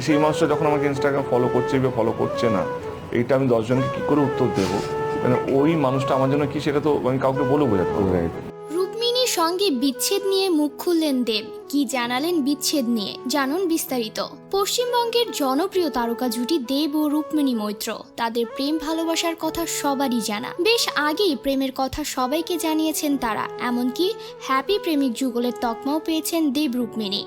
সেই মানুষটা যখন আমাকে ইনস্টাগ্রাম ফলো করছে বা ফলো করছে না এইটা আমি দশজনকে কী করে উত্তর দেবো? মানে ওই মানুষটা আমার জন্য কি সেটা তো আমি কাউকে বলে বোঝাতে পারব। রুক্মিণীর সঙ্গে বিচ্ছেদ নিয়ে মুখ খুললেন দেব। কি জানালেন বিচ্ছেদ নিয়ে? জানুন বিস্তারিত। পশ্চিমবঙ্গের জনপ্রিয় তারকা জুটি দেব ও রুক্মিণী মৈত্র। তাদের প্রেম ভালোবাসার কথা সবারই জানা। বেশ আগেই প্রেমের কথা সবাইকে জানিয়েছেন তারা। এমনকি হ্যাপি প্রেমিক যুগলের তকমাও পেয়েছেন দেব রুক্মিণী।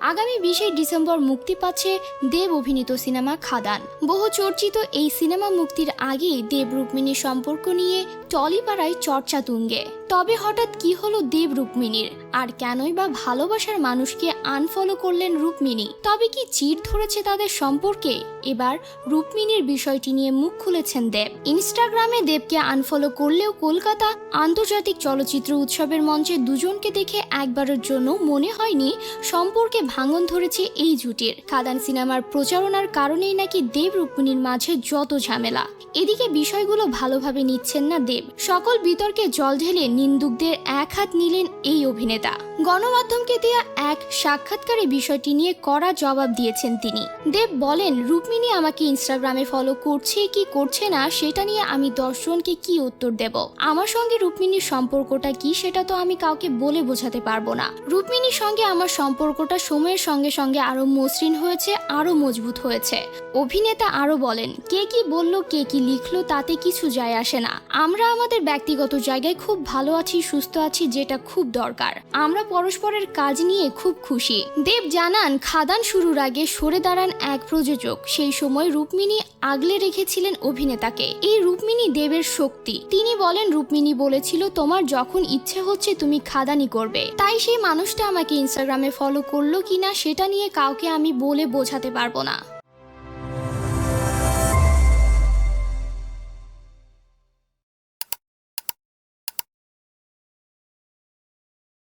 আগামী বিশে ডিসেম্বর মুক্তি পাচ্ছে দেব অভিনীত সিনেমা খাদান। বহু চর্চিত এই সিনেমা মুক্তির আগেই দেব রুক্মিণীর সম্পর্ক নিয়ে টলিপাড়ায় চর্চা তুঙ্গে। তবে হঠাৎ কি হলো দেব রুক্মিণীর? আর কেনই বা ভালোবাসার মানুষকে আনফলো করলেন রুক্মিণী? তবে কি চিট ধরেছে তাদের সম্পর্কে? এবার রুক্মিণীর বিষয়টি নিয়ে মুখ খুলেছেন দেব। ইনস্টাগ্রামে দেবকে আনফলো করলেও কলকাতা আন্তর্জাতিক চলচ্চিত্র উৎসবের মঞ্চে দুজনকে দেখে একবারের জন্য মনে হয়নি সম্পর্কে ভাঙন ধরেছে এই জুটির। খাদান সিনেমার প্রচারণার কারণেই নাকি দেব রুক্মিণীর মাঝে যত ঝামেলা। এদিকে বিষয়গুলো ভালোভাবে নিচ্ছেন না দেব। সকল বিতর্কে জল ঢেলে নিন্দুকদের এক হাত নিলেন এই অভিনেতা। গণমাধ্যমকে দেয়া এক সাক্ষাৎকারে বিষয়টি নিয়ে কড়া জবাব দিয়েছেন তিনি। দেব বলেন, রুক্মিণী আমাকে ইনস্টাগ্রামে ফলো করছে কি করছে না সেটা নিয়ে আমি দর্শনকে কি উত্তর দেব? আমার সঙ্গে রুক্মিণীর সম্পর্কটা কি সেটা তো আমি কাউকে বলে বোঝাতে পারব না। রুক্মিণীর সঙ্গে আমার সম্পর্কটা সময়ের সঙ্গে সঙ্গে আরও মসৃণ হয়েছে, আরও মজবুত হয়েছে। অভিনেতা আরও বলেন, কে কি বলল, কে কি লিখলো তাতে কিছু যায় আসে না। আমরা আমাদের ব্যক্তিগত জায়গায় খুব ভালো আছি, সুস্থ আছি, যেটা খুব দরকার। আমরা পরস্পরের কাজ নিয়ে খুব খুশি। দেব জানান, খাদান শুরুর আগে সরে দাঁড়ান এক প্রযোজক। সেই সময় রুক্মিণী আগলে রেখেছিলেন অভিনেতাকে। এই রুক্মিণী দেবের শক্তি। তিনি বলেন, রুক্মিণী বলেছিল, তোমার যখন ইচ্ছে হচ্ছে, তুমি খাদানি করবে। তাই সেই মানুষটা আমাকে ইনস্টাগ্রামে ফলো করল কিনা, সেটা নিয়ে কাউকে আমি বলে বোঝাতে পারব না।